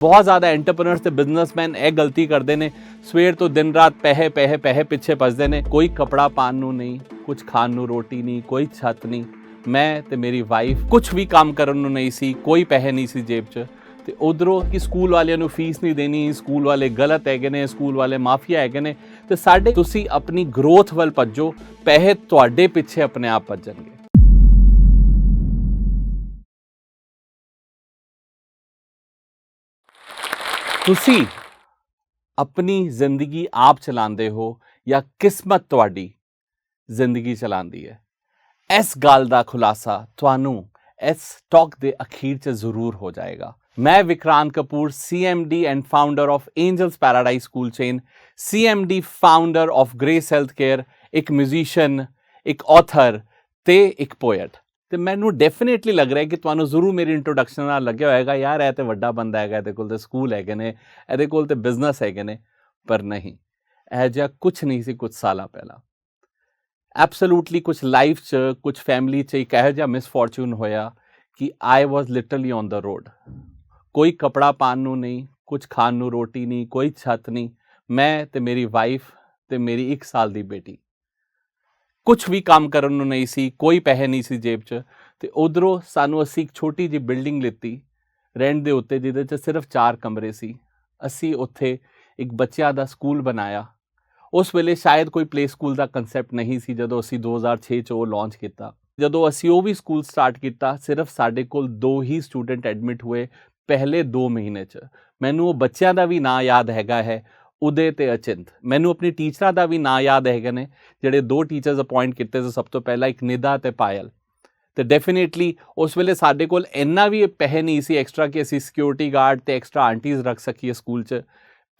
ਬਹੁਤ ਜ਼ਿਆਦਾ ਐਂਟਰਪ੍ਰੈਨਰਸ ਤੇ ਬਿਜ਼ਨਸਮੈਨ ਇਹ ਗਲਤੀ ਕਰਦੇ ਨੇ। ਸਵੇਰ ਤੋਂ ਦਿਨ ਰਾਤ ਪੈਸੇ ਪੈਸੇ ਪੈਸੇ ਪਿੱਛੇ ਭੱਜਦੇ ਨੇ। ਕੋਈ ਕਪੜਾ ਪਾਣ ਨੂੰ ਨਹੀਂ ਕੁਝ ਖਾਣ ਨੂੰ ਰੋਟੀ ਨਹੀਂ, ਕੋਈ ਛੱਤ ਨਹੀਂ। ਮੈਂ ਤੇ ਮੇਰੀ ਵਾਈਫ ਕੁਝ ਵੀ ਕੰਮ ਕਰਨ ਨੂੰ ਨਹੀਂ ਸੀ, ਕੋਈ ਪੈਸੇ ਨਹੀਂ ਸੀ ਜੇਬ 'ਚ। ਤੇ ਉਧਰੋਂ ਕਿ ਸਕੂਲ ਵਾਲਿਆਂ ਨੂੰ ਫੀਸ ਨਹੀਂ ਦੇਣੀ, ਸਕੂਲ ਵਾਲੇ ਗਲਤ ਹੈਗੇ ਨੇ, ਸਕੂਲ ਵਾਲੇ ਮਾਫੀਆ ਹੈਗੇ ਨੇ। ਤੇ ਸਾਡੇ ਤੁਸੀਂ ਆਪਣੀ ਗਰੋਥ ਵੱਲ ਭੱਜੋ, ਪੈਸੇ ਤੁਹਾਡੇ ਪਿੱਛੇ ਆਪਣੇ ਆਪ ਭੱਜਣਗੇ। ਤੁਸੀਂ ਆਪਣੀ ਜ਼ਿੰਦਗੀ ਆਪ ਚਲਾਉਂਦੇ ਹੋ ਜਾਂ ਕਿਸਮਤ ਤੁਹਾਡੀ ਜ਼ਿੰਦਗੀ ਚਲਾਉਂਦੀ ਹੈ? ਇਸ ਗੱਲ ਦਾ ਖੁਲਾਸਾ ਤੁਹਾਨੂੰ ਇਸ ਟਾਕ ਦੇ ਅਖੀਰ 'ਚ ਜ਼ਰੂਰ ਹੋ ਜਾਏਗਾ। ਮੈਂ Vikrant Kapoor CMD and founder of Angels Paradise School chain CMD founder of Grace Health Care ਇੱਕ ਮਿਊਜ਼ੀਸ਼ੀਅਨ ਇੱਕ ਆਥਰ ਤੇ ਇੱਕ ਪੋਇਟ ਤੇ ਮੈਨੂੰ ਡੈਫੀਨਿਟਲੀ ਲੱਗ ਰਿਹਾ ਕਿ ਤੁਹਾਨੂੰ ਜ਼ਰੂਰ ਮੇਰੀ ਇੰਟਰੋਡਕਸ਼ਨ ਨਾਲ ਲੱਗਿਆ ਹੋਏਗਾ, ਯਾਰ, ਇਹ ਤੇ ਵੱਡਾ ਬੰਦਾ ਹੈਗਾ, ਇਹਦੇ ਕੋਲ ਤੇ ਸਕੂਲ ਹੈਗੇ ਨੇ, ਇਹਦੇ ਕੋਲ ਤੇ ਬਿਜ਼ਨਸ ਹੈਗੇ ਨੇ। ਪਰ ਨਹੀਂ, ਇਹ ਜਿਹਾ ਕੁਝ ਨਹੀਂ ਸੀ ਕੁਝ ਸਾਲਾਂ ਪਹਿਲਾਂ। ਐਬਸੋਲੂਟਲੀ ਕੁਝ ਲਾਈਫ 'ਚ ਕੁਝ ਫੈਮਿਲੀ 'ਚ ਇੱਕ ਇਹੋ ਜਿਹਾ ਮਿਸਫੋਰਚੂਨ ਹੋਇਆ ਕਿ I was literally on the road ਕੋਈ ਕਪੜਾ ਪਾਣ ਨੂੰ ਨਹੀਂ ਕੁਝ ਖਾਣ ਨੂੰ ਰੋਟੀ ਨਹੀਂ, ਕੋਈ ਛੱਤ ਨਹੀਂ। ਮੈਂ ਤੇ ਮੇਰੀ ਵਾਈਫ ਤੇ ਮੇਰੀ 1 ਸਾਲ ਦੀ ਬੇਟੀ। ਕੁਝ ਵੀ ਕੰਮ ਕਰਨ ਨੂੰ ਨਹੀਂ ਸੀ, ਕੋਈ ਪੈਸੇ ਨਹੀਂ ਸੀ ਜੇਬ 'ਚ, ਤੇ ਉਧਰੋਂ ਸਾਨੂੰ ਅਸੀਂ ਇੱਕ ਛੋਟੀ ਜਿਹੀ ਬਿਲਡਿੰਗ ਲਿੱਤੀ, ਰੈਂਟ ਦੇ ਉੱਤੇ, ਜਿਹਦੇ 'ਚ ਸਿਰਫ 4 ਕਮਰੇ ਸੀ। ਅਸੀਂ ਉੱਥੇ ਇੱਕ ਬੱਚਿਆਂ ਦਾ ਸਕੂਲ ਬਣਾਇਆ। ਉਸ ਵੇਲੇ ਸ਼ਾਇਦ ਕੋਈ ਪਲੇ ਸਕੂਲ ਦਾ ਕਨਸੈਪਟ ਨਹੀਂ ਸੀ, ਜਦੋਂ ਅਸੀਂ 2006 ਚ ਉਹ ਲਾਂਚ ਕੀਤਾ। ਜਦੋਂ ਅਸੀਂ ਉਹ ਵੀ ਸਕੂਲ ਸਟਾਰਟ ਕੀਤਾ, ਸਿਰਫ ਸਾਡੇ ਕੋਲ ਦੋ ਹੀ ਸਟੂਡੈਂਟ ਐਡਮਿਟ ਹੋਏ ਪਹਿਲੇ 2 ਮਹੀਨੇ ਚ। ਮੈਨੂੰ ਉਹ ਬੱਚਿਆਂ ਦਾ ਵੀ ਨਾਂ ਯਾਦ ਹੈਗਾ ਹੈ ਉਦੇ ਤੇ ਅਚਿੰਤ। ਮੈਨੂੰ ਆਪਣੇ ਟੀਚਰਾਂ ਦਾ ਵੀ ਨਾਂ ਯਾਦ ਹੈਗੇ ਨੇ, ਜਿਹੜੇ ਦੋ ਟੀਚਰਸ ਅਪਾਇੰਟ ਕੀਤੇ ਸੀ ਸਭ ਤੋਂ ਪਹਿਲਾਂ, ਇੱਕ ਨਿਦਾ ਤੇ ਪਾਇਲ। ਤੇ ਡੈਫੀਨਿਟਲੀ ਉਸ ਵੇਲੇ ਸਾਡੇ ਕੋਲ ਇੰਨਾ ਵੀ ਪੈਸੇ ਨਹੀਂ ਸੀ ਐਕਸਟਰਾ ਕਿ ਅਸੀਂ ਸਿਕਿਉਰਿਟੀ ਗਾਰਡ ਤੇ ਐਕਸਟਰਾ ਆਂਟੀਜ਼ ਰੱਖ ਸਕੀਏ ਸਕੂਲ 'ਚ।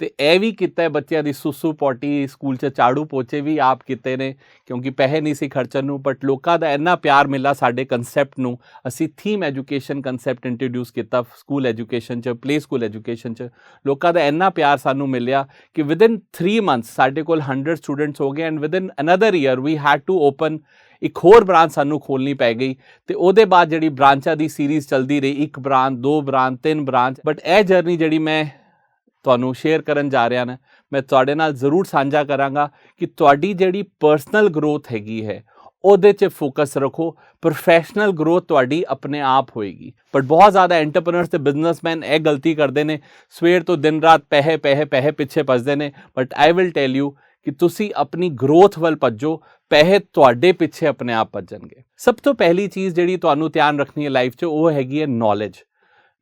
ਤੇ ਇਹ ਵੀ ਕੀਤਾ ਬੱਚਿਆਂ ਦੀ ਸੁਸੂ ਪੋਟੀ ਸਕੂਲ 'ਚ ਝਾੜੂ ਪੋਚੇ ਵੀ ਆਪ ਕੀਤੇ ਨੇ, ਕਿਉਂਕਿ ਪੈਸੇ ਨਹੀਂ ਸੀ ਖਰਚਣ ਨੂੰ ਬਟ ਲੋਕਾਂ ਦਾ ਇੰਨਾ ਪਿਆਰ ਮਿਲਾ ਸਾਡੇ ਕਨਸੈਪਟ ਨੂੰ। ਅਸੀਂ ਥੀਮ ਐਜੂਕੇਸ਼ਨ ਕਨਸੈਪਟ ਇੰਟਰੋਡਿਊਸ ਕੀਤਾ ਸਕੂਲ ਐਜੂਕੇਸ਼ਨ 'ਚ ਪਲੇ ਸਕੂਲ ਐਜੂਕੇਸ਼ਨ 'ਚ। ਲੋਕਾਂ ਦਾ ਇੰਨਾ ਪਿਆਰ ਸਾਨੂੰ ਮਿਲਿਆ ਕਿ ਵਿਦਿਨ 3 ਮੰਥਸ ਸਾਡੇ ਕੋਲ 100 ਸਟੂਡੈਂਟਸ ਹੋ ਗਏ and within another year we had to open ਇੱਕ ਹੋਰ ਬ੍ਰਾਂਚ ਸਾਨੂੰ ਖੋਲਣੀ ਪੈ ਗਈ। ਤੇ ਉਹਦੇ ਬਾਅਦ ਜਿਹੜੀ ਬ੍ਰਾਂਚਾਂ ਦੀ ਸੀਰੀਜ਼ ਚੱਲਦੀ ਰਹੀ, ਇੱਕ ਬ੍ਰਾਂਚ ਦੋ ਬ੍ਰਾਂਚ ਤਿੰਨ ਬ੍ਰਾਂਚ ਬਟ ਇਹ ਜਰਨੀ ਜਿਹੜੀ ਮੈਂ ਤੁਹਾਨੂੰ ਸ਼ੇਅਰ ਕਰਨ ਜਾ ਰਿਹਾ ਨਾ, ਮੈਂ ਤੁਹਾਡੇ ਨਾਲ ਜ਼ਰੂਰ ਸਾਂਝਾ ਕਰਾਂਗਾ ਕਿ ਤੁਹਾਡੀ ਜਿਹੜੀ ਪਰਸਨਲ ਗਰੋਥ ਹੈਗੀ ਹੈ, ਉਹਦੇ 'ਚ ਫੋਕਸ ਰੱਖੋ ਪ੍ਰੋਫੈਸ਼ਨਲ ਗਰੋਥ ਤੁਹਾਡੀ ਆਪਣੇ ਆਪ ਹੋਏਗੀ। ਬਟ ਬਹੁਤ ਜ਼ਿਆਦਾ ਐਂਟਰਪ੍ਰੈਨਰਸ ਤੇ ਬਿਜ਼ਨਸਮੈਨ ਇਹ ਗਲਤੀ ਕਰਦੇ ਨੇ, ਸਵੇਰ ਤੋਂ ਦਿਨ ਰਾਤ ਪੈਸੇ ਪੈਸੇ ਪੈਸੇ ਪਿੱਛੇ ਭੱਜਦੇ ਨੇ। But I will tell you ਕਿ ਤੁਸੀਂ ਆਪਣੀ ਗਰੋਥ ਵੱਲ ਭੱਜੋ, ਪੈਸੇ ਤੁਹਾਡੇ ਪਿੱਛੇ ਆਪਣੇ ਆਪ ਭੱਜਣਗੇ। ਸਭ ਤੋਂ ਪਹਿਲੀ ਚੀਜ਼ ਜਿਹੜੀ ਤੁਹਾਨੂੰ ਧਿਆਨ ਰੱਖਣੀ ਹੈ ਲਾਈਫ 'ਚ, ਉਹ ਹੈਗੀ ਹੈ ਨੌਲੇਜ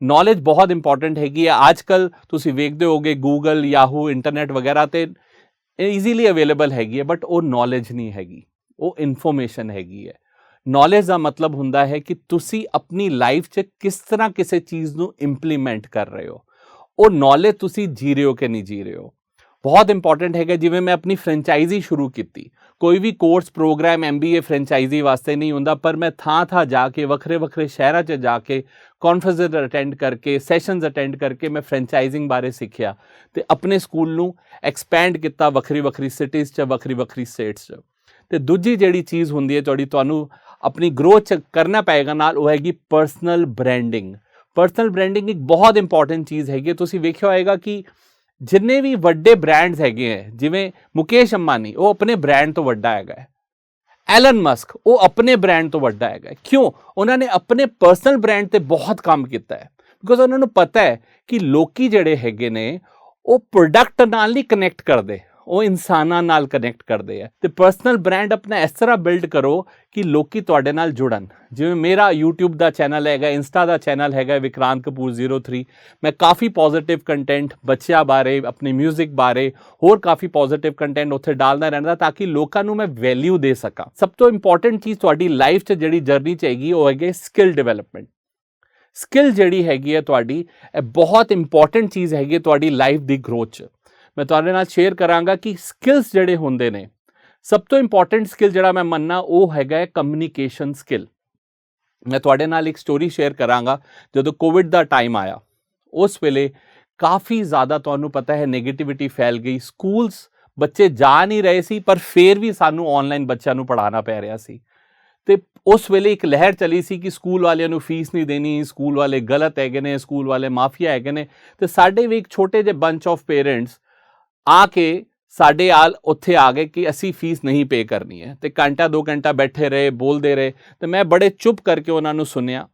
ਨੌਲੇਜ ਬਹੁਤ ਇੰਪੋਰਟੈਂਟ ਹੈਗੀ ਹੈ। ਅੱਜਕੱਲ ਤੁਸੀਂ ਵੇਖਦੇ ਹੋਗੇ ਗੂਗਲ ਯਾਹੂ ਇੰਟਰਨੈਟ ਵਗੈਰਾ ਤੇ ਈਜ਼ੀਲੀ ਅਵੇਲੇਬਲ ਹੈਗੀ ਹੈ ਬਟ ਉਹ ਨੌਲੇਜ ਨਹੀਂ ਹੈਗੀ। ਉਹ ਇਨਫੋਰਮੇਸ਼ਨ ਹੈਗੀ ਹੈ। ਨੌਲੇਜ ਦਾ ਮਤਲਬ ਹੁੰਦਾ ਹੈ ਕਿ ਤੁਸੀਂ ਆਪਣੀ ਲਾਈਫ 'ਚ ਕਿਸ ਤਰ੍ਹਾਂ ਕਿਸੇ ਚੀਜ਼ ਨੂੰ ਇੰਪਲੀਮੈਂਟ ਕਰ ਰਹੇ ਹੋ। ਉਹ ਨੌਲੇਜ ਤੁਸੀਂ ਜੀ ਰਹੇ ਹੋ ਕਿ ਨਹੀਂ ਜੀ ਰਹੇ ਹੋ। ਬਹੁਤ ਇੰਪੋਰਟੈਂਟ ਹੈਗਾ, ਜਿਵੇਂ ਮੈਂ ਆਪਣੀ ਫਰੈਂਚਾਈਜ਼ੀ ਸ਼ੁਰੂ ਕੀਤੀ। ਕੋਈ ਵੀ ਕੋਰਸ ਪ੍ਰੋਗਰਾਮ ਐਮਬੀਏ ਫਰੈਂਚਾਈਜ਼ੀ ਵਾਸਤੇ ਨਹੀਂ ਹੁੰਦਾ, ਪਰ ਮੈਂ ਥਾਂ ਥਾਂ ਜਾ ਕੇ, ਵੱਖਰੇ ਵੱਖਰੇ ਸ਼ਹਿਰਾਂ 'ਚ ਜਾ ਕੇ ਕਾਨਫਰੰਸ ਅਟੈਂਡ ਕਰਕੇ ਸੈਸ਼ਨਸ ਅਟੈਂਡ ਕਰਕੇ ਮੈਂ ਫਰੈਂਚਾਈਜ਼ਿੰਗ ਬਾਰੇ ਸਿੱਖਿਆ ਤੇ ਆਪਣੇ ਸਕੂਲ ਨੂੰ ਐਕਸਪੈਂਡ ਕੀਤਾ ਵੱਖਰੀ ਵੱਖਰੀ ਸਿਟੀਜ਼ 'ਚ, ਵੱਖਰੀ ਵੱਖਰੀ ਸਟੇਟਸ 'ਚ। ਤੇ ਦੂਜੀ ਜਿਹੜੀ ਚੀਜ਼ ਹੁੰਦੀ ਹੈ, ਤੁਹਾਡੀ ਤੁਹਾਨੂੰ ਆਪਣੀ ਗਰੋਥ 'ਚ ਕਰਨਾ ਪਏਗਾ ਨਾਲ, ਉਹ ਹੈਗੀ ਪਰਸਨਲ ਬ੍ਰਾਂਡਿੰਗ ਪਰਸਨਲ ਬ੍ਰਾਂਡਿੰਗ ਇੱਕ ਬਹੁਤ ਇੰਪੋਰਟੈਂਟ ਚੀਜ਼ ਹੈਗੀ ਤੁਸੀਂ ਵੇਖਿਆ ਹੋਏਗਾ ਕਿ ਜਿੰਨੇ ਵੀ ਵੱਡੇ ਬ੍ਰਾਂਡਸ ਹੈਗੇ ਹੈ ਜਿਵੇਂ ਮੁਕੇਸ਼ ਅੰਬਾਨੀ, ਉਹ ਆਪਣੇ ਬ੍ਰਾਂਡ ਤੋਂ ਵੱਡਾ ਹੈਗਾ ਐਲਨ ਮਸਕ ਉਹ ਆਪਣੇ ਬ੍ਰਾਂਡ ਤੋਂ ਵੱਡਾ ਹੈਗਾ ਕਿਉਂ? ਉਹਨਾਂ ਨੇ ਆਪਣੇ ਪਰਸਨਲ ਬ੍ਰਾਂਡ ਤੇ ਬਹੁਤ ਕੰਮ ਕੀਤਾ ਹੈ ਬਿਕੋਜ਼ ਉਹਨਾਂ ਨੂੰ ਪਤਾ ਹੈ ਕਿ ਲੋਕੀ ਜਿਹੜੇ ਹੈਗੇ ਨੇ, ਉਹ ਪ੍ਰੋਡਕਟ ਨਾਲ ਨਹੀਂ ਕਨੈਕਟ ਕਰਦੇ। ਉਹ ਇਨਸਾਨਾਂ ਨਾਲ ਕਨੈਕਟ ਕਰਦੇ ਆ। ਤੇ ਪਰਸਨਲ ਬ੍ਰਾਂਡ ਆਪਣਾ ਇਸ ਤਰ੍ਹਾਂ ਬਿਲਡ ਕਰੋ ਕਿ ਲੋਕੀ ਤੁਹਾਡੇ ਨਾਲ ਜੁੜਨ। ਜਿਵੇਂ ਮੇਰਾ YouTube ਦਾ ਚੈਨਲ ਹੈਗਾ ਇੰਸਟਾ ਦਾ ਚੈਨਲ ਹੈਗਾ ਵਿਕਰਾਂਤ ਕਪੂਰ 03 ਮੈਂ ਕਾਫੀ ਪੋਜ਼ਿਟਿਵ ਕੰਟੈਂਟ ਬੱਚਿਆਂ ਬਾਰੇ, ਆਪਣੀ 뮤직 ਬਾਰੇ, ਹੋਰ ਕਾਫੀ ਪੋਜ਼ਿਟਿਵ ਕੰਟੈਂਟ ਉੱਥੇ ਡਾਲਦਾ ਰਹਿੰਦਾ ਤਾਂ ਕਿ ਲੋਕਾਂ ਨੂੰ ਮੈਂ ਵੈਲਿਊ ਦੇ ਸਕਾਂ। ਸਭ ਤੋਂ ਇੰਪੋਰਟੈਂਟ ਚੀਜ਼ ਤੁਹਾਡੀ ਲਾਈਫ 'ਚ ਜਿਹੜੀ ਜਰਨੀ 'ਚ ਹੈਗੀ, ਉਹ ਹੈਗੇ ਸਕਿੱਲ ਡਿਵੈਲਪਮੈਂਟ ਸਕਿੱਲ ਜਿਹੜੀ ਹੈਗੀ ਹੈ ਤੁਹਾਡੀ, ਇਹ ਬਹੁਤ ਇੰਪੋਰਟੈਂਟ ਚੀਜ਼ ਹੈਗੀ ਹੈ ਤੁਹਾਡੀ ਲਾਈਫ ਦੀ ਗਰੋਥ 'ਚ। ਮੈਂ ਤੁਹਾਡੇ ਨਾਲ ਸ਼ੇਅਰ ਕਰਾਂਗਾ ਕਿ ਸਕਿੱਲਸ ਜਿਹੜੇ ਹੁੰਦੇ ਨੇ, ਸਭ ਤੋਂ ਇੰਪੋਰਟੈਂਟ ਸਕਿੱਲ ਜਿਹੜਾ ਮੈਂ ਮੰਨਣਾ ਉਹ ਹੈਗਾ ਹੈ ਕਮਿਊਨੀਕੇਸ਼ਨ ਸਕਿੱਲ ਮੈਂ ਤੁਹਾਡੇ ਨਾਲ ਇੱਕ ਸਟੋਰੀ ਸ਼ੇਅਰ ਕਰਾਂਗਾ, ਜਦੋਂ ਕੋਵਿਡ ਦਾ ਟਾਈਮ ਆਇਆ, ਉਸ ਵੇਲੇ ਕਾਫੀ ਜ਼ਿਆਦਾ ਤੁਹਾਨੂੰ ਪਤਾ ਹੈ 네ਗੇਟਿਵਿਟੀ ਫੈਲ ਗਈ ਸਕੂਲਸ ਬੱਚੇ ਜਾ ਨਹੀਂ ਰਹੇ ਸੀ, ਪਰ ਫੇਰ ਵੀ ਸਾਨੂੰ ਆਨਲਾਈਨ ਬੱਚਿਆਂ ਨੂੰ ਪੜਾਉਣਾ ਪੈ ਰਿਹਾ ਸੀ। ਤੇ ਉਸ ਵੇਲੇ ਇੱਕ ਲਹਿਰ ਚਲੀ ਸੀ ਕਿ ਸਕੂਲ ਵਾਲਿਆਂ ਨੂੰ ਫੀਸ ਨਹੀਂ ਦੇਣੀ ਸਕੂਲ ਵਾਲੇ ਗਲਤ ਹੈਗੇ ਨੇ ਸਕੂਲ ਵਾਲੇ ਮਾਫੀਆ ਹੈਗੇ ਨੇ, ਤੇ ਸਾਡੇ ਵੀ ਇੱਕ ਛੋਟੇ ਜਿਹੇ ਬੰਚ ਆਫ ਪੇਰੈਂਟਸ ਆ ਕੇ ਸਾਡੇ ਆਲ ਉੱਥੇ ਆ ਗਏ ਕਿ ਅਸੀਂ ਫੀਸ ਨਹੀਂ ਪੇ ਕਰਨੀ ਹੈ। ਤੇ ਘੰਟਾ, ਦੋ ਘੰਟਾ ਬੈਠੇ ਰਹੇ, ਬੋਲਦੇ ਰਹੇ। ਤੇ ਮੈਂ ਬੜੇ ਚੁੱਪ ਕਰਕੇ ਉਹਨਾਂ ਨੂੰ ਸੁਣਿਆ।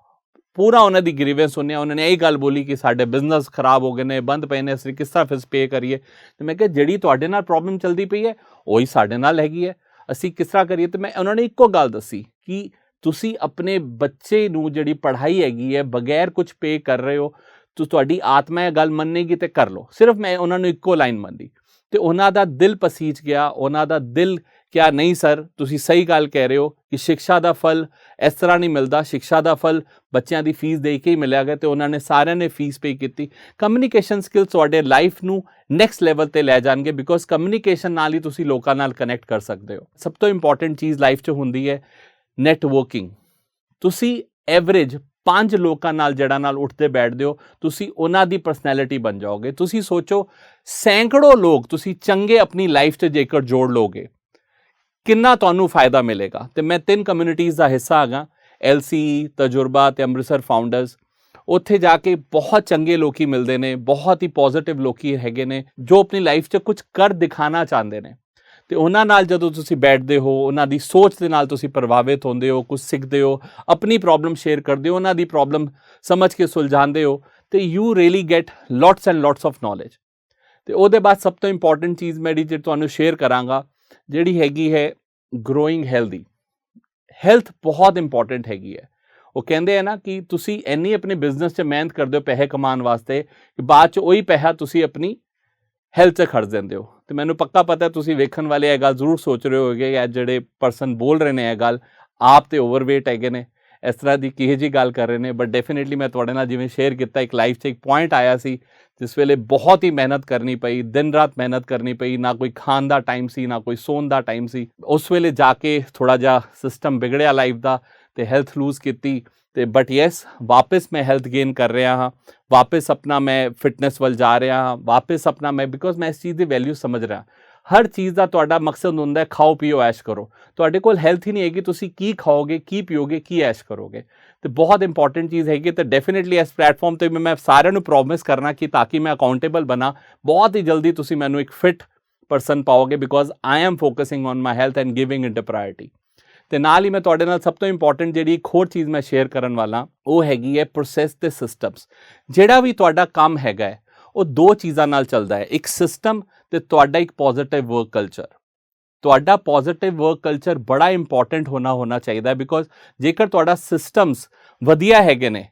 ਪੂਰਾ ਉਹਨਾਂ ਦੀ ਗ੍ਰੀਵੈਂਸ ਸੁਣਿਆ। ਉਹਨਾਂ ਨੇ ਇਹ ਗੱਲ ਬੋਲੀ ਕਿ ਸਾਡੇ ਬਿਜ਼ਨਸ ਖਰਾਬ ਹੋ ਗਏ ਨੇ, ਬੰਦ ਪਏ ਨੇ, ਅਸੀਂ ਕਿਸ ਤਰ੍ਹਾਂ ਫੀਸ ਪੇ ਕਰੀਏ? ਤੇ ਮੈਂ ਕਿਹਾ, ਜਿਹੜੀ ਤੁਹਾਡੇ ਨਾਲ ਪ੍ਰੋਬਲਮ ਚੱਲਦੀ ਪਈ ਹੈ, ਉਹੀ ਸਾਡੇ ਨਾਲ ਹੈਗੀ ਹੈ। ਅਸੀਂ ਕਿਸ ਤਰ੍ਹਾਂ ਕਰੀਏ? ਤੇ ਮੈਂ ਉਹਨਾਂ ਨੇ ਇੱਕੋ ਗੱਲ ਦੱਸੀ ਕਿ ਤੁਸੀਂ ਆਪਣੇ ਬੱਚੇ ਨੂੰ ਜਿਹੜੀ ਪੜ੍ਹਾਈ ਹੈਗੀ ਹੈ, ਬਗੈਰ ਕੁਝ ਪੇ ਕਰ ਰਹੇ ਹੋ ਤੋ ਤੁਹਾਡੀ ਆਤਮਾ ਇਹ ਗੱਲ ਮੰਨੇਗੀ ਤੇ ਕਰ ਲਓ। ਸਿਰਫ ਮੈਂ ਉਹਨਾਂ ਨੂੰ ਇੱਕੋ ਲਾਈਨ ਮੰਨੀ ਤੇ ਉਹਨਾਂ ਦਾ ਦਿਲ ਪਸੀਜ ਗਿਆ, ਉਹਨਾਂ ਦਾ ਦਿਲ ਕਿਹਾ, ਨਹੀਂ ਸਰ, ਤੁਸੀਂ ਸਹੀ ਗੱਲ ਕਹਿ ਰਹੇ ਹੋ ਕਿ ਸਿੱਖਿਆ ਦਾ ਫਲ ਇਸ ਤਰ੍ਹਾਂ ਨਹੀਂ ਮਿਲਦਾ। ਸਿੱਖਿਆ ਦਾ ਫਲ ਬੱਚਿਆਂ ਦੀ ਫੀਸ ਦੇ ਕੇ ਹੀ ਮਿਲਿਆ ਗਿਆ ਤੇ ਉਹਨਾਂ ਨੇ ਸਾਰਿਆਂ ਨੇ ਫੀਸ ਪੇ ਕੀਤੀ। ਕਮਿਊਨੀਕੇਸ਼ਨ ਸਕਿੱਲਸ ਤੁਹਾਡੇ ਲਾਈਫ ਨੂੰ ਨੈਕਸਟ ਲੈਵਲ ਤੇ ਲੈ ਜਾਣਗੇ ਬਿਕੋਜ਼ ਕਮਿਊਨੀਕੇਸ਼ਨ ਨਾਲ ਹੀ ਤੁਸੀਂ ਲੋਕਾਂ ਨਾਲ ਕਨੈਕਟ ਕਰ ਸਕਦੇ ਹੋ। ਸਭ ਤੋਂ ਇੰਪੋਰਟੈਂਟ ਚੀਜ਼ ਲਾਈਫ 'ਚ ਹੁੰਦੀ ਹੈ ਨੈਟਵਰਕਿੰਗ ਤੁਸੀਂ ਐਵਰੇਜ ਪੰਜ ਲੋਕਾਂ ਨਾਲ ਜੜਾ ਨਾਲ ਉੱਠਦੇ ਬੈਠਦੇ ਹੋ, ਤੁਸੀਂ ਉਹਨਾਂ ਦੀ ਪਰਸਨੈਲਿਟੀ ਬਣ ਜਾਓਗੇ। ਤੁਸੀਂ ਸੋਚੋ, ਸੈਂਕੜੋ ਲੋਕ ਤੁਸੀਂ ਚੰਗੇ ਆਪਣੀ ਲਾਈਫ 'ਚ ਜੇਕਰ ਜੋੜ ਲੋਗੇ ਕਿੰਨਾ ਤੁਹਾਨੂੰ ਫਾਇਦਾ ਮਿਲੇਗਾ? ਤੇ ਮੈਂ ਤਿੰਨ ਕਮਿਊਨਿਟੀਜ਼ ਦਾ ਹਿੱਸਾ ਹਾਂਗਾ ਐਲਸੀ ਤਜਰਬਾ ਤੇ ਅੰਮ੍ਰਿਤਸਰ ਫਾਊਂਡਰਸ ਉੱਥੇ ਜਾ ਕੇ ਬਹੁਤ ਚੰਗੇ ਲੋਕੀ ਮਿਲਦੇ ਨੇ, ਬਹੁਤ ਹੀ ਪੋਜ਼ਿਟਿਵ ਲੋਕੀ ਹੈਗੇ ਨੇ, ਜੋ ਆਪਣੀ ਲਾਈਫ 'ਚ ਕੁਝ ਕਰ ਦਿਖਾਣਾ ਚਾਹੁੰਦੇ ਨੇ। ਤੇ ਉਹਨਾਂ ਨਾਲ ਜਦੋਂ ਤੁਸੀਂ ਬੈਠਦੇ ਹੋ, ਉਹਨਾਂ ਦੀ ਸੋਚ ਦੇ ਨਾਲ ਤੁਸੀਂ ਪ੍ਰਭਾਵਿਤ ਹੁੰਦੇ ਹੋ ਕੁਝ ਸਿੱਖਦੇ ਹੋ, ਆਪਣੀ ਪ੍ਰੋਬਲਮ ਸ਼ੇਅਰ ਕਰਦੇ ਹੋ, ਉਹਨਾਂ ਦੀ ਪ੍ਰੋਬਲਮ ਸਮਝ ਕੇ ਸੁਲਝਾਉਂਦੇ ਹੋ, ਤੇ you really get lots and lots of knowledge ਤੇ ਉਹਦੇ ਬਾਅਦ ਸਭ ਤੋਂ ਇੰਪੋਰਟੈਂਟ ਚੀਜ਼ ਮੈਂ ਜਿਹੜੀ ਤੁਹਾਨੂੰ ਸ਼ੇਅਰ ਕਰਾਂਗਾ, ਜਿਹੜੀ ਹੈਗੀ ਹੈ ਗਰੋਇੰਗ ਹੈਲਦੀ ਹੈਲਥ ਬਹੁਤ ਇੰਪੋਰਟੈਂਟ ਹੈਗੀ ਹੈ। ਉਹ ਕਹਿੰਦੇ ਆ ਨਾ ਕਿ ਤੁਸੀਂ ਇੰਨੀ ਆਪਣੇ ਬਿਜ਼ਨਸ 'ਚ ਮਿਹਨਤ ਕਰਦੇ ਹੋ ਪੈਸੇ ਕਮਾਉਣ ਵਾਸਤੇ ਕਿ ਬਾਅਦ 'ਚ ਉਹੀ ਪੈਸਾ ਤੁਸੀਂ ਆਪਣੀ ਹੈਲਥ 'ਚ ਖਰਚ ਦਿੰਦੇ ਹੋ। ਤੇ ਮੈਨੂੰ ਪੱਕਾ ਪਤਾ ਤੁਸੀਂ ਵੇਖਣ ਵਾਲੇ ਇਹ ਗੱਲ ਜ਼ਰੂਰ ਸੋਚ ਰਹੇ ਹੋਗੇ ਕਿ ਇਹ ਜਿਹੜੇ ਪਰਸਨ ਬੋਲ ਰਹੇ ਨੇ ਇਹ ਗੱਲ ਆਪ ਤੇ ਓਵਰਵੇਟ ਹੈਗੇ ਨੇ। ਇਸ ਤਰ੍ਹਾਂ ਦੀ ਕਿਹੇ ਜੀ ਗੱਲ ਕਰ ਰਹੇ ਨੇ। ਬਟ ਡੈਫੀਨਿਟਲੀ ਮੈਂ ਤੁਹਾਡੇ ਨਾਲ ਜਿਵੇਂ ਸ਼ੇਅਰ ਕੀਤਾ ਇੱਕ ਲਾਈਫ 'ਚ ਇੱਕ ਪੁਆਇੰਟ ਆਇਆ ਸੀ ਜਿਸ ਵੇਲੇ ਬਹੁਤ ਹੀ ਮਿਹਨਤ ਕਰਨੀ ਪਈ ਦਿਨ ਰਾਤ ਮਿਹਨਤ ਕਰਨੀ ਪਈ ਨਾ ਕੋਈ ਖਾਣ ਦਾ ਟਾਈਮ ਸੀ ਨਾ ਕੋਈ ਸੌਣ ਦਾ ਟਾਈਮ ਸੀ। ਉਸ ਵੇਲੇ ਜਾ ਕੇ ਥੋੜਾ ਜਿਹਾ ਸਿਸਟਮ ਵਿਗੜਿਆ ਲਾਈਫ ਦਾ ਤੇ ਹੈਲਥ ਲੂਜ਼ ਕੀਤੀ। ਤੇ ਬਟ ਯੈਸ ਵਾਪਸ ਮੈਂ ਹੈਲਥ ਗੇਨ ਕਰ ਰਿਹਾ ਹਾਂ, ਵਾਪਸ ਆਪਣਾ ਮੈਂ ਫਿਟਨੈਸ ਵੱਲ ਜਾ ਰਿਹਾ ਹਾਂ, ਵਾਪਸ ਆਪਣਾ ਮੈਂ ਬਿਕੋਜ਼ ਮੈਂ ਇਸ ਚੀਜ਼ ਦੀ ਵੈਲਿਊ ਸਮਝ ਰਿਹਾ ਹਰ ਚੀਜ਼ ਦਾ ਤੁਹਾਡਾ ਮਕਸਦ ਹੁੰਦਾ ਹੈ ਖਾਓ, ਪੀਓ, ਐਸ਼ ਕਰੋ। ਤੁਹਾਡੇ ਕੋਲ ਹੈਲਥ ਹੀ ਨਹੀਂ ਹੈਗੀ, ਤੁਸੀਂ ਕੀ ਖਾਓਗੇ, ਕੀ ਪੀਓਗੇ, ਕੀ ਐਸ਼ ਕਰੋਗੇ? ਤੇ ਬਹੁਤ ਇੰਪੋਰਟੈਂਟ ਚੀਜ਼ ਹੈਗੀ ਤੇ ਡੈਫੀਨਿਟਲੀ ਇਸ ਪਲੇਟਫਾਰਮ ਤੇ ਮੈਂ ਸਾਰਿਆਂ ਨੂੰ ਪ੍ਰੋਮਿਸ ਕਰਨਾ ਕਿ ਤਾਂ ਕਿ ਮੈਂ ਅਕਾਊਂਟੇਬਲ ਬਣਾ। ਬਹੁਤ ਹੀ ਜਲਦੀ ਤੁਸੀਂ ਮੈਨੂੰ ਇੱਕ ਫਿਟ ਪਰਸਨ ਪਾਓਗੇ because I am focusing on my health and giving it a priority ਤੇ ਨਾਲ ਹੀ ਮੈਂ ਤੁਹਾਡੇ ਨਾਲ ਸਭ ਤੋਂ ਇੰਪੋਰਟੈਂਟ ਜਿਹੜੀ ਇੱਕ ਹੋਰ ਚੀਜ਼ ਮੈਂ ਸ਼ੇਅਰ ਕਰਨ ਵਾਲਾ, ਉਹ ਹੈਗੀ ਹੈ ਪ੍ਰੋਸੈਸ ਤੇ ਸਿਸਟਮਸ ਜਿਹੜਾ ਵੀ ਤੁਹਾਡਾ ਕੰਮ ਹੈਗਾ ਉਹ ਦੋ ਚੀਜ਼ਾਂ ਨਾਲ ਚੱਲਦਾ ਹੈ। ਇੱਕ ਸਿਸਟਮ ਤੇ ਤੁਹਾਡਾ ਇੱਕ ਪੋਜ਼ਿਟਿਵ ਵਰਕ ਕਲਚਰ ਤੁਹਾਡਾ ਪੋਜ਼ਿਟਿਵ ਵਰਕ ਕਲਚਰ ਬੜਾ ਇੰਪੋਰਟੈਂਟ ਹੋਣਾ ਹੋਣਾ ਚਾਹੀਦਾ ਬਿਕੋਜ਼ ਜੇਕਰ ਤੁਹਾਡਾ ਸਿਸਟਮਸ ਵਧੀਆ ਹੈਗੇ ਨੇ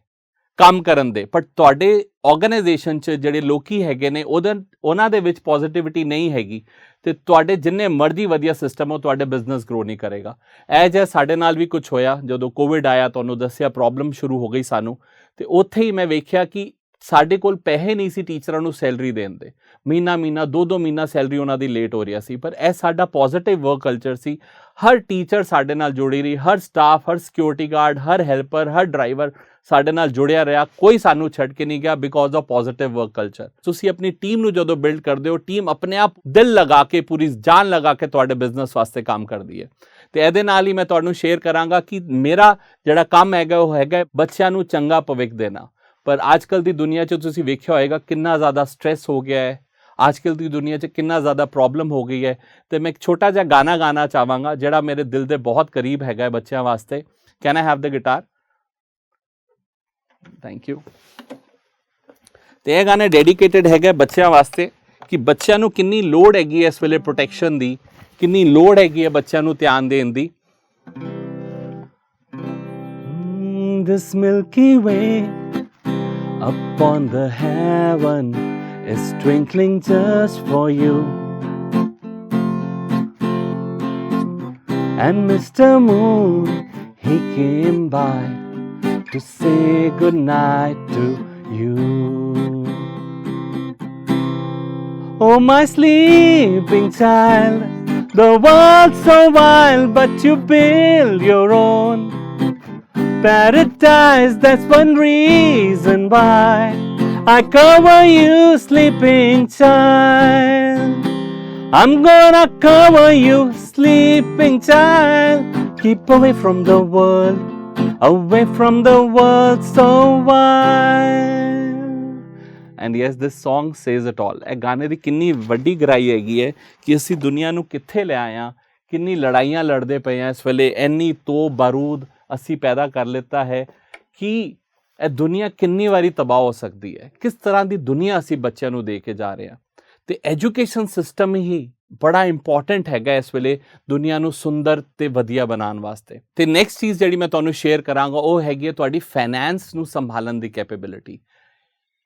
ਕੰਮ ਕਰਨ ਦੇ। ਪਰ ਤੁਹਾਡੇ ਆਰਗੇਨਾਈਜੇਸ਼ਨ 'ਚ ਜਿਹੜੇ ਲੋਕੀ ਹੈਗੇ ਨੇ, ਉਹਦੇ, ਉਹਨਾਂ ਦੇ ਵਿੱਚ ਪੋਜ਼ਿਟਿਵਿਟੀ ਨਹੀਂ ਹੈਗੀ। ਤੇ ਤੁਹਾਡੇ ਜਿੰਨੇ ਮਰਜ਼ੀ ਵਧੀਆ ਸਿਸਟਮ ਹੋ ਤੁਹਾਡੇ ਬਿਜ਼ਨਸ ਗਰੋ ਨਹੀਂ ਕਰੇਗਾ। ਇਹ ਜਿਹਾ ਸਾਡੇ ਨਾਲ ਵੀ ਕੁਝ ਹੋਇਆ, ਜਦੋਂ ਕੋਵਿਡ ਆਇਆ, ਤੁਹਾਨੂੰ ਦੱਸਿਆ ਪ੍ਰੋਬਲਮ ਸ਼ੁਰੂ ਹੋ ਗਈ ਸਾਨੂੰ। ਤੇ ਉੱਥੇ ਹੀ ਮੈਂ ਵੇਖਿਆ ਕਿ ਸਾਡੇ ਕੋਲ ਪੈਸੇ ਨਹੀਂ ਸੀ ਟੀਚਰਾਂ ਨੂੰ ਸੈਲਰੀ ਦੇਣ ਦੇ। ਮਹੀਨਾ ਮਹੀਨਾ, ਦੋ ਦੋ ਮਹੀਨਾ ਸੈਲਰੀ ਉਹਨਾਂ ਦੀ ਲੇਟ ਹੋ ਰਹੀ ਸੀ, ਪਰ ਇਹ ਸਾਡਾ ਪੋਜ਼ਿਟਿਵ ਵਰਕ ਕਲਚਰ ਸੀ। ਹਰ ਟੀਚਰ ਸਾਡੇ ਨਾਲ ਜੁੜੀ ਰਹੀ, ਹਰ ਸਟਾਫ ਹਰ ਸਿਕਿਉਰਿਟੀ ਗਾਰਡ ਹਰ ਹੈਲਪਰ ਹਰ ਡਰਾਈਵਰ ਸਾਡੇ ਨਾਲ ਜੁੜਿਆ ਰਿਹਾ। ਕੋਈ ਸਾਨੂੰ ਛੱਡ ਕੇ ਨਹੀਂ ਗਿਆ because of positive work culture ਤੁਸੀਂ ਆਪਣੀ ਟੀਮ ਨੂੰ ਜਦੋਂ ਬਿਲਡ ਕਰਦੇ ਹੋ ਟੀਮ ਆਪਣੇ ਆਪ ਦਿਲ ਲਗਾ ਕੇ, ਪੂਰੀ ਜਾਨ ਲਗਾ ਕੇ ਤੁਹਾਡੇ ਬਿਜ਼ਨਸ ਵਾਸਤੇ ਕੰਮ ਕਰਦੀ ਹੈ। ਤੇ ਇਹਦੇ ਨਾਲ ਹੀ ਮੈਂ ਤੁਹਾਨੂੰ ਸ਼ੇਅਰ ਕਰਾਂਗਾ ਕਿ ਮੇਰਾ ਜਿਹੜਾ ਕੰਮ ਹੈਗਾ, ਉਹ ਹੈਗਾ ਬੱਚਿਆਂ ਨੂੰ ਚੰਗਾ ਭਵਿੱਖ ਦੇਣਾ। ਪਰ ਅੱਜਕੱਲ ਦੀ ਦੁਨੀਆ 'ਚ ਤੁਸੀਂ ਵੇਖਿਆ ਹੋਏਗਾ ਕਿੰਨਾ ਜ਼ਿਆਦਾ ਸਟ्रेस ਹੋ ਗਿਆ ਹੈ। ਅੱਜਕੱਲ ਦੀ ਦੁਨੀਆ 'ਚ ਕਿੰਨਾ ਜ਼ਿਆਦਾ ਪ੍ਰੋਬਲਮ ਹੋ ਗਈ ਹੈ। ਤੇ ਮੈਂ ਇੱਕ ਛੋਟਾ ਜਿਹਾ ਗਾਣਾ ਗਾਣਾ ਚਾਹਾਂਗਾ, ਜਿਹੜਾ ਮੇਰੇ ਦਿਲ ਦੇ ਬਹੁਤ ਕਰੀਬ ਹੈਗਾ ਬੱਚਿਆਂ ਵਾਸਤੇ। Can I have the guitar thank you ਤੇ ਇਹ ਗਾਣੇ ਡੈਡੀਕੇਟਿਡ ਹੈਗੇ ਬੱਚਿਆਂ ਵਾਸਤੇ ਕਿ ਬੱਚਿਆਂ ਨੂੰ ਕਿੰਨੀ ਲੋੜ ਹੈਗੀ ਹੈ ਇਸ ਵੇਲੇ ਪ੍ਰੋਟੈਕਸ਼ਨ ਦੀ, ਕਿੰਨੀ ਲੋੜ ਹੈਗੀ ਹੈ ਬੱਚਿਆਂ ਨੂੰ ਧਿਆਨ ਦੇਣ ਦੀ। mm, This Milky Way upon the heaven is twinkling just for you. And Mr. Moon, he came by to say good night to you. Oh, my sleeping child, the world's so wild, but you build your own paradise. That's one reason why I cover you, sleeping child. I'm gonna cover you, sleeping child. keep away from the world, away from the world so wild. And yes, this song says it all. ਇਹ ਗਾਣੇ ਦੀ ਕਿੰਨੀ ਵੱਡੀ ਗਹਿਰਾਈ ਹੈਗੀ ਹੈ ਕਿ ਅਸੀਂ ਦੁਨੀਆ ਨੂੰ ਕਿੱਥੇ ਲੈ ਆਏ ਹਾਂ ਕਿੰਨੀ ਲੜਾਈਆਂ ਲੜਦੇ ਪਏ ਹਾਂ ਇਸ ਵੇਲੇ ਇੰਨੀ ਤੋ ਬਾਰੂਦ ਅਸੀਂ ਪੈਦਾ ਕਰ ਲਿੱਤਾ ਹੈ ਕਿ ਇਹ ਦੁਨੀਆ ਕਿੰਨੀ ਵਾਰੀ ਤਬਾਹ ਹੋ ਸਕਦੀ ਹੈ? ਕਿਸ ਤਰ੍ਹਾਂ ਦੀ ਦੁਨੀਆ ਅਸੀਂ ਬੱਚਿਆਂ ਨੂੰ ਦੇ ਕੇ ਜਾ ਰਹੇ ਹਾਂ? ਤੇ ਐਜੂਕੇਸ਼ਨ ਸਿਸਟਮ ਹੀ ਬੜਾ ਇੰਪੋਰਟੈਂਟ ਹੈਗਾ ਇਸ ਵੇਲੇ ਦੁਨੀਆ ਨੂੰ ਸੁੰਦਰ ਤੇ ਵਧੀਆ ਬਣਾਉਣ ਵਾਸਤੇ। ਤੇ ਨੈਕਸਟ ਚੀਜ਼ ਜਿਹੜੀ ਮੈਂ ਤੁਹਾਨੂੰ ਸ਼ੇਅਰ ਕਰਾਂਗਾ, ਉਹ ਹੈਗੀ ਹੈ ਤੁਹਾਡੀ ਫਾਈਨੈਂਸ ਨੂੰ ਸੰਭਾਲਣ ਦੀ ਕੈਪੇਬਿਲਿਟੀ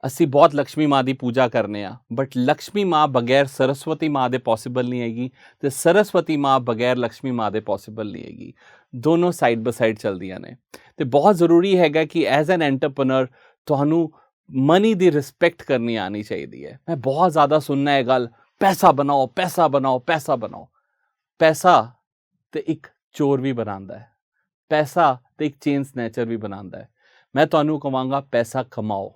ਅਸੀਂ ਬਹੁਤ ਲక్ష్ਮੀ ਮਾਂ ਦੀ ਪੂਜਾ ਕਰਨੇ ਆ ਬਟ ਲక్ష్ਮੀ ਮਾਂ ਬਗੈਰ ਸਰਸਵਤੀ ਮਾਂ ਦੇ ਪੋਸੀਬਲ ਨਹੀਂ ਹੈਗੀ ਤੇ ਸਰਸਵਤੀ ਮਾਂ ਬਗੈਰ ਲక్ష్ਮੀ ਮਾਂ ਦੇ ਪੋਸੀਬਲ ਨਹੀਂ ਹੈਗੀ। ਦੋਨੋਂ ਸਾਈਡ ਬਾਈ ਸਾਈਡ ਚੱਲਦੀਆਂ ਨੇ। ਤੇ ਬਹੁਤ ਜ਼ਰੂਰੀ ਹੈਗਾ ਕਿ ਐਜ਼ ਐਨ ਐਂਟਰਪ੍ਰੈਨਰ ਤੁਹਾਨੂੰ ਮਨੀ ਦੀ ਰਿਸਪੈਕਟ ਕਰਨੀ ਆਣੀ ਚਾਹੀਦੀ ਹੈ। ਮੈਂ ਬਹੁਤ ਜ਼ਿਆਦਾ ਸੁਣਨਾ ਹੈ ਗੱਲ, ਪੈਸਾ ਬਣਾਓ ਪੈਸਾ ਬਣਾਓ ਪੈਸਾ ਬਣਾਓ। ਪੈਸਾ ਤੇ ਇੱਕ ਚੋਰ ਵੀ ਬਣਾਉਂਦਾ ਹੈ। ਪੈਸਾ ਤੇ ਇੱਕ ਚੇਨ ਸਨੈਚਰ ਵੀ ਬਣਾਉਂਦਾ ਹੈ। ਮੈਂ ਤੁਹਾਨੂੰ ਕਹਾਂਗਾ ਪੈਸਾ ਕਮਾਓ।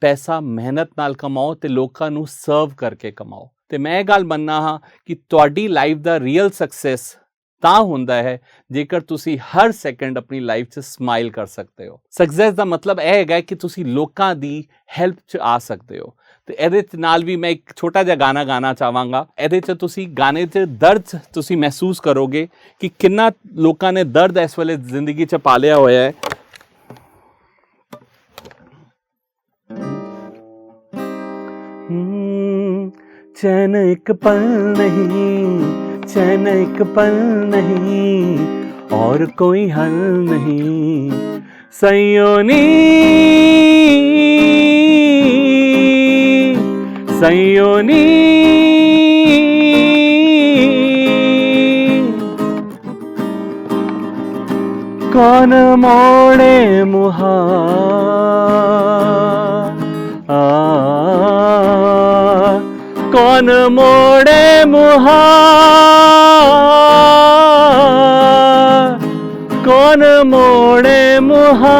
ਪੈਸਾ ਮਿਹਨਤ ਨਾਲ ਕਮਾਓ ਤੇ ਲੋਕਾਂ ਨੂੰ ਸਰਵ ਕਰਕੇ ਕਮਾਓ। ਤੇ ਮੈਂ ਇਹ ਗੱਲ ਮੰਨਣਾ ਹਾਂ ਕਿ ਤੁਹਾਡੀ ਲਾਈਫ ਦਾ ਰੀਅਲ ਸਕਸੈਸ ਤਾਂ ਹੁੰਦਾ ਹੈ ਜੇਕਰ ਤੁਸੀਂ ਹਰ ਸੈਕਿੰਡ ਆਪਣੀ ਲਾਈਫ 'ਚ ਸਮਾਈਲ ਕਰ ਸਕਦੇ ਹੋ। ਸਕਸੈਸ ਦਾ ਮਤਲਬ ਇਹ ਹੈਗਾ ਕਿ ਤੁਸੀਂ ਲੋਕਾਂ ਦੀ ਹੈਲਪ 'ਚ ਆ ਸਕਦੇ ਹੋ। ਤੇ ਇਹਦੇ ਨਾਲ ਵੀ ਮੈਂ ਇੱਕ ਛੋਟਾ ਜਿਹਾ ਗਾਣਾ ਗਾਣਾ ਚਾਹਾਂਗਾ। ਇਹਦੇ 'ਚ ਤੁਸੀਂ ਗਾਣੇ 'ਚ ਦਰਦ ਤੁਸੀਂ ਮਹਿਸੂਸ ਕਰੋਗੇ ਕਿ ਕਿੰਨਾ ਲੋਕਾਂ ਨੇ ਦਰਦ ਇਸ ਵੇਲੇ ਜ਼ਿੰਦਗੀ 'ਚ ਪਾਲਿਆ ਹੋਇਆ ਹੈ, ਚੈਨ ਇੱਕ ਪਲ ਨਹੀਂ चैन एक पल नहीं और कोई हल नहीं सयोनी सयोनी कौन मोड़े मुहा आ, कौन मोड़े मुहा कौन मोड़े मुहा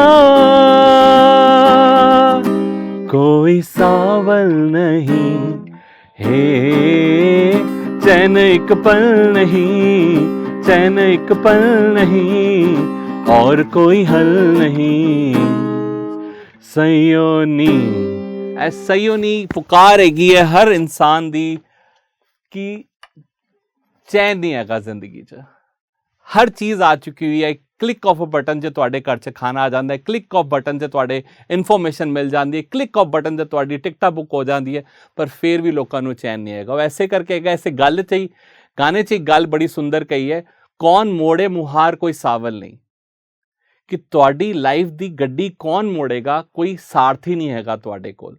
कोई सावल नहीं हे चैन एक पल नहीं चैन एक पल नहीं और कोई हल नहीं ਸਯੋਨੀ ਐ ਸਯੋਨੀ ਪੁਕਾਰ ਹੈਗੀ ਹੈ ਹਰ ਇਨਸਾਨ ਦੀ ਕਿ ਚੈਨ ਨਹੀਂ ਹੈਗਾ ਜ਼ਿੰਦਗੀ 'ਚ ਹਰ ਚੀਜ਼ ਆ ਚੁੱਕੀ ਹੋਈ ਹੈ ਕਲਿੱਕ ਆਫ ਅ ਬਟਨ 'ਤੇ ਤੁਹਾਡੇ ਘਰ 'ਚ ਖਾਣਾ ਆ ਜਾਂਦਾ ਹੈ ਕਲਿੱਕ ਆਫ ਬਟਨ 'ਤੇ ਤੁਹਾਡੇ ਇਨਫੋਰਮੇਸ਼ਨ ਮਿਲ ਜਾਂਦੀ ਹੈ ਕਲਿੱਕ ਆਫ ਬਟਨ 'ਤੇ ਤੁਹਾਡੀ ਟਿਕਟਾਂ ਬੁੱਕ ਹੋ ਜਾਂਦੀ ਹੈ ਪਰ ਫਿਰ ਵੀ ਲੋਕਾਂ ਨੂੰ ਚੈਨ ਨਹੀਂ ਹੈਗਾ ਉਹ ਐਸੇ ਕਰਕੇ ਹੈਗਾ ਐਸੇ ਗੱਲ 'ਚ ਹੀ ਗਾਣੇ 'ਚ ਇੱਕ ਗੱਲ ਬੜੀ ਸੁੰਦਰ ਕਹੀ ਹੈ ਕੌਣ ਮੋੜੇ ਮੁਹਾਰ ਕੋਈ ਸਾਵਲ ਨਹੀਂ ਕਿ ਤੁਹਾਡੀ ਲਾਈਫ ਦੀ ਗੱਡੀ ਕੌਣ ਮੋੜੇਗਾ ਕੋਈ ਸਾਰਥੀ ਨਹੀਂ ਹੈਗਾ ਤੁਹਾਡੇ ਕੋਲ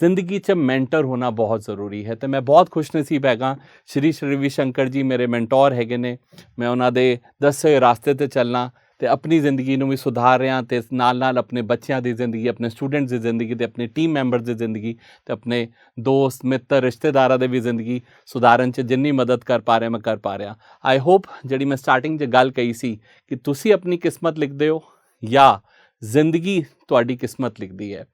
ਜ਼ਿੰਦਗੀ 'ਚ ਮੈਂਟਰ ਹੋਣਾ ਬਹੁਤ ਜ਼ਰੂਰੀ ਹੈ ਤੇ ਮੈਂ ਬਹੁਤ ਖੁਸ਼ਨਸੀਬ ਹੈਗਾ ਸ਼੍ਰੀ ਸ਼੍ਰੀ ਰਵੀ ਸ਼ੰਕਰ ਜੀ ਮੇਰੇ ਮੈਂਟੋਰ ਹੈਗੇ ਨੇ ਮੈਂ ਉਹਨਾਂ ਦੇ ਦੱਸੇ ਹੋਏ ਰਾਸਤੇ ਤੇ ਚੱਲਣਾ ਤੇ ਆਪਣੀ ਜ਼ਿੰਦਗੀ ਨੂੰ ਵੀ ਸੁਧਾਰ ਰਿਹਾ ਤੇ ਨਾਲ ਨਾਲ ਆਪਣੇ ਬੱਚਿਆਂ ਦੀ ਜ਼ਿੰਦਗੀ ਆਪਣੇ ਸਟੂਡੈਂਟਸ ਦੀ ਜ਼ਿੰਦਗੀ ਤੇ ਆਪਣੇ ਟੀਮ ਮੈਂਬਰਸ ਦੀ ਜ਼ਿੰਦਗੀ ਤੇ ਆਪਣੇ ਦੋਸਤ ਮਿੱਤਰ ਰਿਸ਼ਤੇਦਾਰਾਂ ਦੇ ਵੀ ਜ਼ਿੰਦਗੀ ਸੁਧਾਰਨ 'ਚ ਜਿੰਨੀ ਮਦਦ ਕਰ ਪਾ ਰਿਹਾ ਮੈਂ ਕਰ ਪਾ ਰਿਹਾ ਆਈ ਹੋਪ ਜਿਹੜੀ ਮੈਂ ਸਟਾਰਟਿੰਗ 'ਚ ਗੱਲ ਕਹੀ ਸੀ ਕਿ ਤੁਸੀਂ ਆਪਣੀ ਕਿਸਮਤ ਲਿਖਦੇ ਹੋ ਜਾਂ ਜ਼ਿੰਦਗੀ ਤੁਹਾਡੀ ਕਿਸਮਤ ਲਿਖਦੀ ਹੈ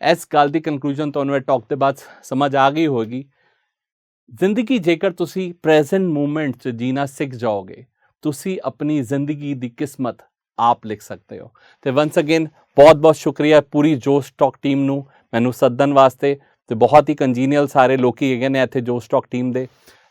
ਇਸ ਗੱਲ ਦੀ ਕਨਕਲੂਜਨ ਤੁਹਾਨੂੰ ਇਹ ਟਾਕ ਦੇ ਬਾਅਦ ਸਮਝ ਆ ਗਈ ਹੋਗੀ ਜ਼ਿੰਦਗੀ ਜੇਕਰ ਤੁਸੀਂ ਪ੍ਰੈਜ਼ੈਂਟ ਮੂਮੈਂਟ 'ਚ ਜੀਣਾ ਸਿੱਖ ਜਾਓਗੇ ਤੁਸੀਂ ਆਪਣੀ ਜ਼ਿੰਦਗੀ ਦੀ ਕਿਸਮਤ ਆਪ ਲਿਖ ਸਕਦੇ ਹੋ ਤੇ ਵਾਂਸ ਅਗੇਨ ਬਹੁਤ ਬਹੁਤ ਸ਼ੁਕਰੀਆ ਪੂਰੀ ਜੋ ਸਟਾਕ ਟੀਮ ਨੂੰ ਮੈਨੂੰ ਸੱਦਣ ਵਾਸਤੇ ਤੇ ਬਹੁਤ ਹੀ ਕੰਜੀਨੀਅਲ ਸਾਰੇ ਲੋਕੀ ਹੈਗੇ ਨੇ ਇੱਥੇ ਜੋ ਸਟਾਕ ਟੀਮ ਦੇ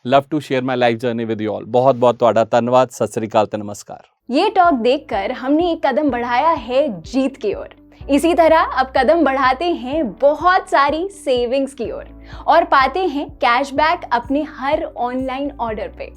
love to share my life journey with you all ਬਹੁਤ ਬਹੁਤ ਤੁਹਾਡਾ ਧੰਨਵਾਦ ਸਤਿ ਸ੍ਰੀ ਅਕਾਲ ਤੇ ਨਮਸਕਾਰ ये टॉक देखकर हमने एक कदम बढ़ाया है जीत की ओर इसी तरह अब कदम बढ़ाते हैं बहुत सारी सेविंग्स की ओर और पाते हैं कैशबैक अपने हर ऑनलाइन ऑर्डर पे।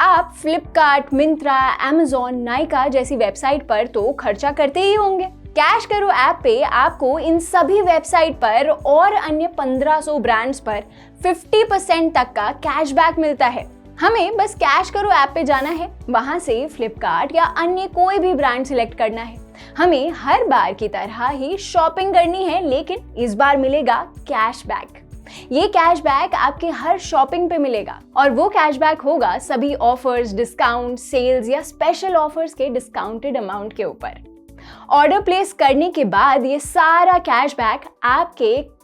आप फ्लिपकार्ट मिंत्रा एमेजोन नाइका जैसी वेबसाइट पर तो खर्चा करते ही होंगे। कैश करो ऐप पे आपको इन सभी वेबसाइट पर और अन्य 1500 ब्रांड्स पर 50% तक का कैशबैक मिलता है। हमें बस कैश करो ऐप पे जाना है। वहाँ से फ्लिपकार्ट या अन्य कोई भी ब्रांड सिलेक्ट करना है। हमें हर बार की तरह ही शॉपिंग करनी है, लेकिन इस बार मिलेगा कैशबैक ये कैशबैक आपके हर शॉपिंग पे मिलेगा और वो कैशबैक होगा सभी ऑफर्स डिस्काउंट सेल्स या स्पेशल ऑफर्स के डिस्काउंटेड अमाउंट के ऊपर. ऑर्डर प्लेस करने के बाद ये सारा कैशबैक आपके